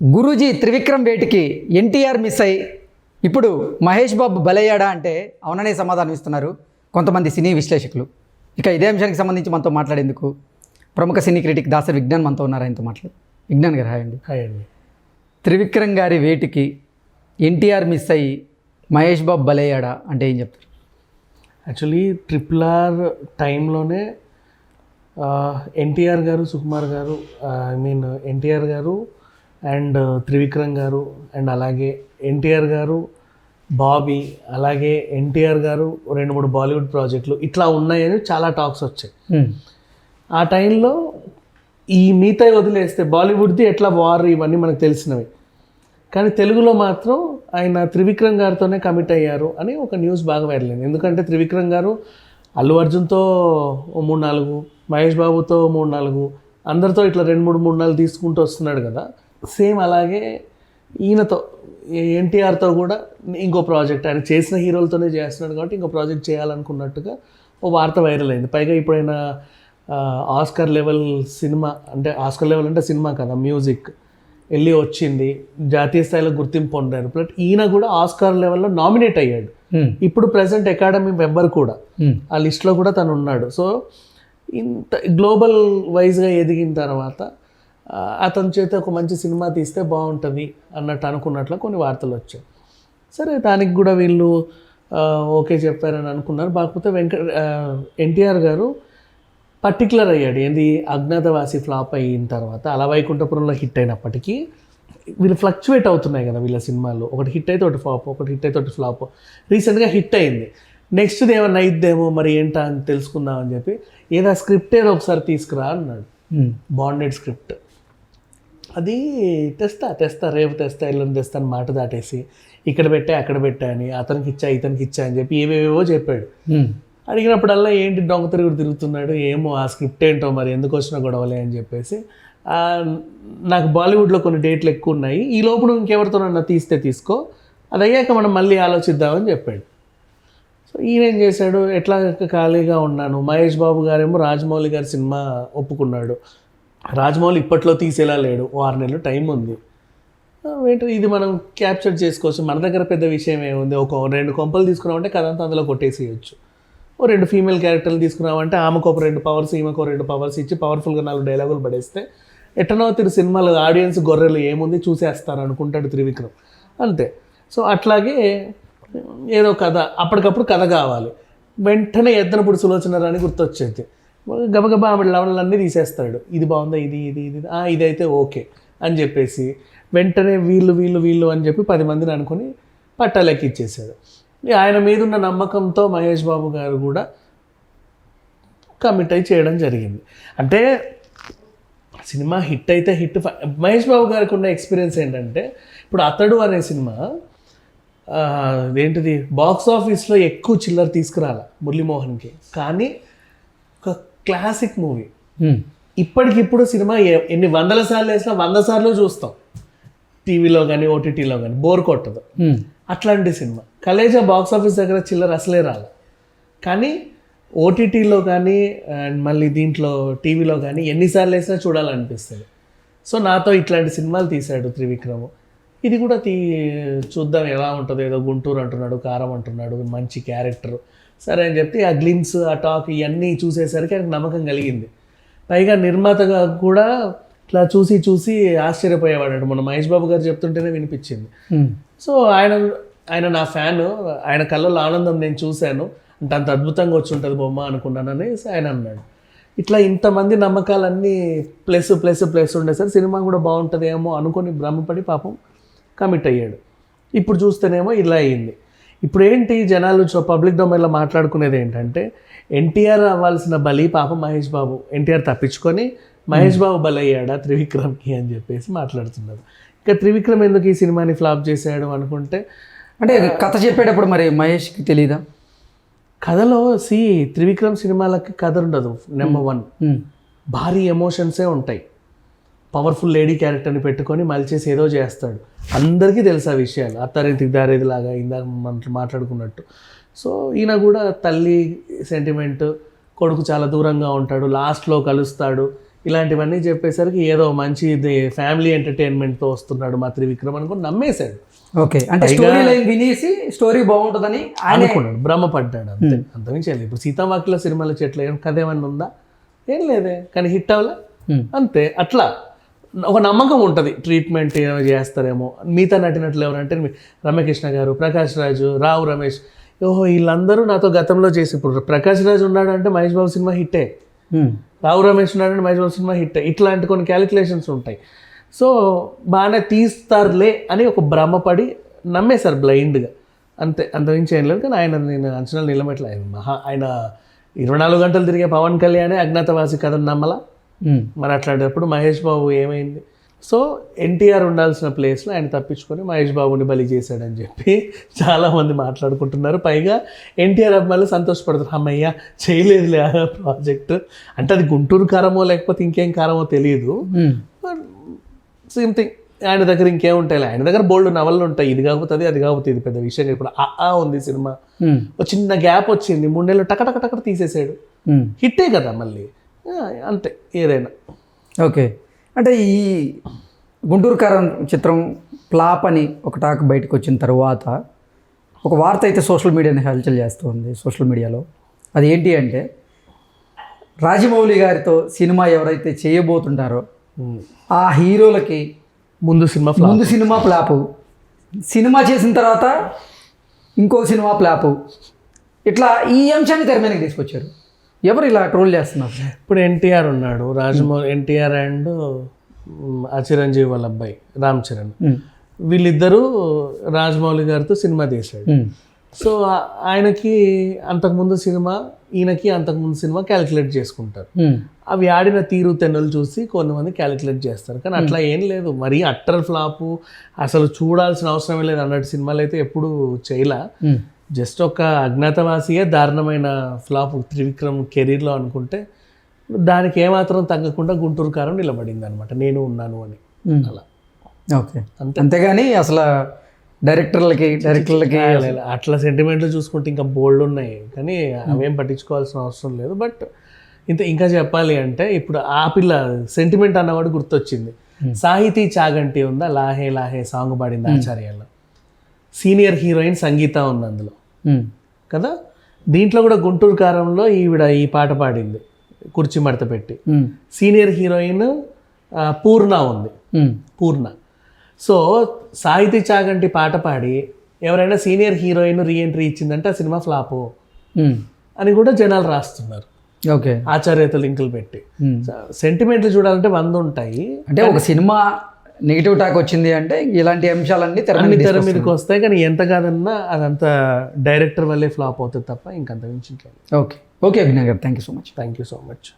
గురూజీ త్రివిక్రమ్ వేటికి ఎన్టీఆర్ మిస్ అయి ఇప్పుడు మహేష్ బాబు బలయ్యాడా అంటే అవుననే సమాధానం ఇస్తున్నారు కొంతమంది సినీ విశ్లేషకులు. ఇక ఇదే అంశానికి సంబంధించి మనతో మాట్లాడేందుకు ప్రముఖ సినీ క్రిటిక్ దాసరి విజ్ఞాన్ మనతో ఉన్నారు ఆయనతో మాట్లాడు. విజ్ఞాన్ గారు హాయ్ అండి. హాయ్ అండి. త్రివిక్రమ్ గారి వేటికి ఎన్టీఆర్ మిస్ అయ్యి మహేష్ బాబు బలయ్యాడా అంటే ఏం చెప్తారు? యాక్చువల్లీ ట్రిపుల్ ఆర్ టైంలోనే ఎన్టీఆర్ గారు సుకుమార్ గారు ఐ మీన్ ఎన్టీఆర్ గారు అండ్ త్రివిక్రమ్ గారు అండ్ అలాగే ఎన్టీఆర్ గారు బాబీ అలాగే ఎన్టీఆర్ గారు రెండు మూడు బాలీవుడ్ ప్రాజెక్టులు ఇట్లా ఉన్నాయని చాలా టాక్స్ వచ్చాయి. ఆ టైంలో ఈ మిగతా వదిలేస్తే బాలీవుడ్ది ఎట్లా వార్ ఇవన్నీ మనకు తెలిసినవి. కానీ తెలుగులో మాత్రం ఆయన త్రివిక్రమ్ గారితోనే కమిట్ అయ్యారు అని ఒక న్యూస్ బాగా వైరల్ అయింది. ఎందుకంటే త్రివిక్రమ్ గారు అల్లు అర్జున్తో మూడు నాలుగు మహేష్ బాబుతో మూడు నాలుగు అందరితో ఇట్లా రెండు మూడు మూడు నాలుగు తీసుకుంటూ వస్తున్నాడు కదా. సేమ్ అలాగే ఈయనతో ఎన్టీఆర్తో కూడా ఇంకో ప్రాజెక్ట్. ఆయన చేసిన హీరోలతోనే చేస్తున్నాడు కాబట్టి ఇంకో ప్రాజెక్ట్ చేయాలనుకున్నట్టుగా ఓ వార్త వైరల్ అయింది. పైగా ఇప్పుడు ఆయన ఆ, ఆస్కర్ లెవెల్ సినిమా అంటే ఆస్కర్ లెవెల్ అంటే సినిమా కదా మ్యూజిక్. వెళ్ళి వచ్చింది జాతీయ స్థాయిలో గుర్తింపు పొందారు. బట్ ఈయన కూడా ఆస్కార్ లెవెల్లో నామినేట్ అయ్యాడు. ఇప్పుడు ప్రజెంట్ అకాడమీ మెంబర్ కూడా. ఆ లిస్ట్లో కూడా తను ఉన్నాడు సో ఇంత గ్లోబల్ వైజ్గా ఎదిగిన తర్వాత అతని చేత ఒక మంచి సినిమా తీస్తే బాగుంటుంది అన్నట్టు అనుకున్నట్లు కొన్ని వార్తలు వచ్చాయి. సరే దానికి కూడా వీళ్ళు ఓకే చెప్పారని అనుకున్నారు. కాకపోతే వెంకట ఎన్టీఆర్ గారు పర్టికులర్ అయ్యాడు. ఏంది? అజ్ఞాతవాసి ఫ్లాప్ అయిన తర్వాత అలా వైకుంఠపురంలో హిట్ అయినప్పటికీ వీళ్ళు ఫ్లక్చువేట్ అవుతున్నాయి కదా వీళ్ళ సినిమాలు. ఒకటి హిట్ అయితే ఒకటి ఫ్లాప్ ఒకటి హిట్ అయితే ఒకటి ఫ్లాప్. రీసెంట్గా హిట్ అయింది. నెక్స్ట్ది ఏమన్నా అయిద్దేమో మరి ఏంటా అని తెలుసుకుందాం అని చెప్పి ఏదో స్క్రిప్ట్ ఏదో ఒకసారి తీసుకురా అన్నాడు. Bonded script. అది తెస్తా తెస్తా రేపు తెస్తా ఎల్లుండి తెస్తా అని మాట దాటేసి ఇక్కడ పెట్టా అక్కడ పెట్టా అని అతనికి ఇచ్చా ఇతనికి ఇచ్చా అని చెప్పి ఏవేవో చెప్పాడు. అడిగినప్పుడల్లా ఏంటి దొంగ తిరుగుడు తిరుగుతున్నాడు ఏమో ఆ స్క్రిప్ట్ ఏంటో మరి ఎందుకు వచ్చిన గొడవలే అని చెప్పేసి నాకు బాలీవుడ్లో కొన్ని డేట్లు ఎక్కువ ఉన్నాయి. ఈ లోపల ఇంకెవరితోనన్నా తీస్తే తీసుకో అది అయ్యాక మనం మళ్ళీ ఆలోచిద్దామని చెప్పాడు. సో ఈయన ఏం చేశాడు ఎట్లా ఖాళీగా ఉన్నాను మహేష్ బాబు గారేమో రాజమౌళి గారి సినిమా ఒప్పుకున్నాడు. రాజమౌళి ఇప్పట్లో తీసేలా లేడు. ఓ ఆరు నెలలు టైం ఉంది. ఆ, ఏంటో ఇది మనం క్యాప్చర్ చేసుకోవచ్చు. మన దగ్గర పెద్ద విషయం ఏముంది? ఒక రెండు కొంపలు తీసుకున్నామంటే కథ అంతా అందులో కొట్టేసేయచ్చు. ఓ రెండు ఫీమేల్ క్యారెక్టర్లు తీసుకున్నామంటే ఆమెకు ఒక రెండు పవర్స్ ఈమెకు రెండు పవర్స్ ఇచ్చి పవర్ఫుల్గా నాలుగు డైలాగులు పడేస్తే ఎట్టనో తిరు సినిమాలు ఆడియన్స్ గొర్రెలు ఏముంది చూసేస్తారు అనుకుంటాడు త్రివిక్రమ్. అంతే. సో అట్లాగే ఏదో కథ. అప్పటికప్పుడు కథ కావాలి. వెంటనే ఎద్దనప్పుడు సులోచన రాని గుర్తొచ్చేది. గబగబా ఆవిడ లవణలన్నీ తీసేస్తాడు. ఇది బాగుందా? ఇది ఇది ఇది. ఇదైతే ఓకే అని చెప్పేసి వెంటనే వీళ్ళు వీళ్ళు వీళ్ళు అని చెప్పి పది మందిని అనుకుని పట్టాలెక్కి ఇచ్చేసాడు ఆయన మీద ఉన్న నమ్మకంతో మహేష్ బాబు గారు కూడా కమిట్ అయి చేయడం జరిగింది. అంటే సినిమా హిట్ అయితే హిట్ మహేష్ బాబు గారికి ఉన్న ఎక్స్పీరియన్స్ ఏంటంటే ఇప్పుడు అతడు అనే సినిమా ఏంటిది? బాక్స్ ఆఫీస్లో ఎక్కువ చిల్లర తీసుకురాల మురళీమోహన్కి. కానీ క్లాసిక్ మూవీ ఇప్పటికిప్పుడు సినిమా ఎన్ని వందల సార్లు వేసినా వంద సార్లు చూస్తాం. టీవీలో కానీ ఓటీటీలో కానీ బోర్ కొట్టదు. అట్లాంటి సినిమా. కలేజా బాక్స్ ఆఫీస్ దగ్గర చిల్లర అసలే రాలే కానీ ఓటీటీలో కానీ అండ్ మళ్ళీ దీంట్లో టీవీలో కానీ ఎన్నిసార్లు వేసినా చూడాలనిపిస్తుంది. సో నాతో ఇట్లాంటి సినిమాలు తీశాడు త్రివిక్రమ్. ఇది కూడా తీ చూద్దాం ఎలా ఉంటుందో. ఏదో గుంటూరు అంటున్నాడు కారం అంటున్నాడు మంచి క్యారెక్టర్. సరే అని చెప్పి ఆ గ్లిమ్స్ ఆ టాక్ ఇవన్నీ చూసేసరికి ఆయనకు నమ్మకం కలిగింది. పైగా నిర్మాతగా కూడా ఇట్లా చూసి చూసి ఆశ్చర్యపోయేవాడు మన మహేష్ బాబు గారు చెప్తుంటేనే వినిపించింది. సో ఆయన ఆయన నా ఫ్యాన్ ఆయన కళ్ళలో ఆనందం నేను చూశాను. అంటే అంత అద్భుతంగా వచ్చి ఉంటుంది బొమ్మ అనుకున్నానని ఆయన అన్నాడు. ఇట్లా ఇంతమంది నమ్మకాలన్నీ ప్లస్ ప్లస్ ప్లస్ ఉండేసరి సినిమా కూడా బాగుంటుందేమో అనుకొని భ్రమపడి పాపం కమిట్ అయ్యాడు. ఇప్పుడు చూస్తేనేమో ఇలా అయ్యింది ఇప్పుడు ఏంటి జనాలు పబ్లిక్ డొమైన్లో మాట్లాడుకునేది ఏంటంటే ఎన్టీఆర్ అవ్వాల్సిన బలి పాపం మహేష్ బాబు ఎన్టీఆర్ తప్పించుకొని మహేష్ బాబు బలయ్యాడా త్రివిక్రమ్కి అని చెప్పేసి మాట్లాడుతున్నారు. ఇక త్రివిక్రమ్ ఎందుకు ఈ సినిమాని ఫ్లాప్ చేశాడు అనుకుంటే అంటే కథ చెప్పేటప్పుడు మరి మహేష్కి తెలీదా? కథలో సి త్రివిక్రమ్ సినిమాలకి కథ ఉండదు నెంబర్ వన్. భారీ ఎమోషన్సే ఉంటాయి. పవర్ఫుల్ లేడీ క్యారెక్టర్ని పెట్టుకొని మలిచేసి ఏదో చేస్తాడు. అందరికీ తెలుసు ఆ విషయాలు. అత్తారింటికి దారేది లాగా ఇందాక మనం మాట్లాడుకున్నట్టు. సో ఈయన కూడా తల్లి సెంటిమెంట్ కొడుకు చాలా దూరంగా ఉంటాడు లాస్ట్లో కలుస్తాడు. ఇలాంటివన్నీ చెప్పేసరికి ఏదో మంచి ఫ్యామిలీ ఎంటర్టైన్మెంట్తో వస్తున్నాడు మా త్రివిక్రమ్ అనుకుని నమ్మేశాడు. ఓకే. అంటే స్టోరీ లైన్ వినేసి స్టోరీ బాగుంటుందని అనుకున్నాడు. భ్రమపడ్డాడు అంతే. అంతమించి ఇప్పుడు సీతావాకిల సినిమాల చెట్ల ఏం కథ ఏమన్నా ఉందా? ఏం లేదే. కానీ హిట్ అవ్వలే. అంతే. అట్లా. ఒక నమ్మకం ఉంటుంది. ట్రీట్మెంట్ ఏమో చేస్తారేమో. మిగతా నటినట్లు ఎవరంటే రమ్యకృష్ణ గారు ప్రకాష్ రాజు రావు రమేష్. ఓహో వీళ్ళందరూ నాతో గతంలో చేసి ఇప్పుడు ప్రకాష్ రాజు ఉన్నాడు అంటే మహేష్ బాబు సినిమా హిట్టే. రావు రమేష్ ఉన్నాడంటే మహేష్ బాబు సినిమా హిట్ ఇట్లాంటి కొన్ని క్యాలిక్యులేషన్స్ ఉంటాయి. సో బాగానే తీస్తారులే అని ఒక భ్రమపడి నమ్మేశారు బ్లైండ్గా. అంతే అంతమించి ఏం లేదు. కానీ ఆయన నేను అంచనాలు నిలబెట్టలే. ఆయన మహా ఆయన ఇరవై నాలుగు గంటలు తిరిగే పవన్ కళ్యాణే అజ్ఞాతవాసి కథను నమ్మలా. మరి అట్లాంటప్పుడు మహేష్ బాబు ఏమైంది? సో ఎన్టీఆర్ ఉండాల్సిన ప్లేస్లో ఆయన తప్పించుకొని మహేష్ బాబుని బలి చేశాడని చెప్పి చాలామంది మాట్లాడుకుంటున్నారు. పైగా ఎన్టీఆర్ అభిమానులు సంతోషపడుతున్నారు అమ్మయ్య చేయలేదులే ఆ ప్రాజెక్ట్. అంటే అది గుంటూరు కారమో లేకపోతే ఇంకేం కారమో తెలియదు. సేమ్ థింగ్ ఆయన దగ్గర ఇంకేం ఉంటాయి ఆయన దగ్గర బోల్డ్ నవళ్ళు ఉంటాయి. ఇది కాకపోతే అది, కాకపోతే ఇది పెద్ద విషయం ఇప్పుడు ఆ ఉంది సినిమా. ఒక చిన్న గ్యాప్ వచ్చింది. మూడు నెలలు టక టక టక తీసేసాడు ఉమ్. హిట్టే కదా మళ్ళీ. అంతే ఏదైనా. ఓకే. అంటే ఈ గుంటూరు కారం చిత్రం ఫ్లాప్ అని ఒక టాక్ బయటకు వచ్చిన తర్వాత ఒక వార్త అయితే సోషల్ మీడియాని హల్చల్ చేస్తుంది సోషల్ మీడియాలో. అది ఏంటి అంటే రాజమౌళి గారితో సినిమా ఎవరైతే చేయబోతుంటారో ఆ హీరోలకి ముందు సినిమా ముందు సినిమా ప్లాపు సినిమా చేసిన తర్వాత ఇంకో సినిమా ప్లాపు ఇట్లా ఈ అంశాన్ని తెర మీదకి తీసుకొచ్చారు. ఎవరు ఇలా ట్రోల్ చేస్తున్నారు ఇప్పుడు ఎన్టీఆర్ ఉన్నాడు రాజమౌళి ఎన్టీఆర్ అండ్ ఆ చిరంజీవి వాళ్ళ అబ్బాయి రామ్ చరణ్. వీళ్ళిద్దరూ రాజమౌళి గారితో సినిమా తీశాడు. సో ఆయనకి అంతకుముందు సినిమా ఈయనకి అంతకుముందు సినిమా క్యాలిక్యులేట్ చేసుకుంటారు. అవి ఆడిన తీరు తెన్నులు చూసి కొంతమంది క్యాలిక్యులేట్ చేస్తారు కానీ అట్లా ఏం లేదు మరీ అట్టర్ ఫ్లాపు అసలు చూడాల్సిన అవసరం లేదు అన్నట్టు సినిమాలు అయితే ఎప్పుడు చేయలా. జస్ట్ ఒక అజ్ఞాతవాసియే దారుణమైన ఫ్లాప్ త్రివిక్రమ్ కెరీర్లో అనుకుంటే దానికి ఏమాత్రం తగ్గకుండా గుంటూరు కారం నిలబడింది అనమాట నేను ఉన్నాను అని. ఉమ్. అలా. ఓకే. అంతే. అంతేగాని అసలు డైరెక్టర్లకి డైరెక్టర్లకి అట్లా సెంటిమెంట్లు చూసుకుంటే ఇంకా బోల్డ్ ఉన్నాయి. కానీ అవేం పట్టించుకోవాల్సిన అవసరం లేదు. బట్ ఇంత ఇంకా చెప్పాలి అంటే ఇప్పుడు ఆ పిల్ల సెంటిమెంట్ అన్నవాడు గుర్తొచ్చింది. సాహితీ చాగంటి ఉందా? లాహే లాహే సాంగ్ పాడింది ఆచార్యాల్లో. సీనియర్ హీరోయిన్ సంగీత ఉంది అందులో. కదా దీంట్లో కూడా గుంటూరు కారంలో ఈవిడ ఈ పాట పాడింది కుర్చీ మడత పెట్టి. సీనియర్ హీరోయిన్ పూర్ణ ఉంది. పూర్ణ సో సాహితీ చాగంటి పాట పాడి ఎవరైనా సీనియర్ హీరోయిన్ రీఎంట్రీ ఇచ్చిందంటే ఆ సినిమా ఫ్లాపు. అని కూడా జనాలు రాస్తున్నారు ఓకే ఆచార్యత లింకులు పెట్టి. సెంటిమెంట్లు చూడాలంటే వంద ఉంటాయి అంటే ఒక సినిమా నెగిటివ్ టాక్ వచ్చింది అంటే ఇలాంటి అంశాలన్నీ తెర తెర మీదకి వస్తాయి కానీ ఎంత కాదన్నా అదంతా డైరెక్టర్ వల్లే ఫ్లాప్ అవుతుంది తప్ప ఇంకంత మించి okay. Okay Abhinay garu thank you so much thank you so much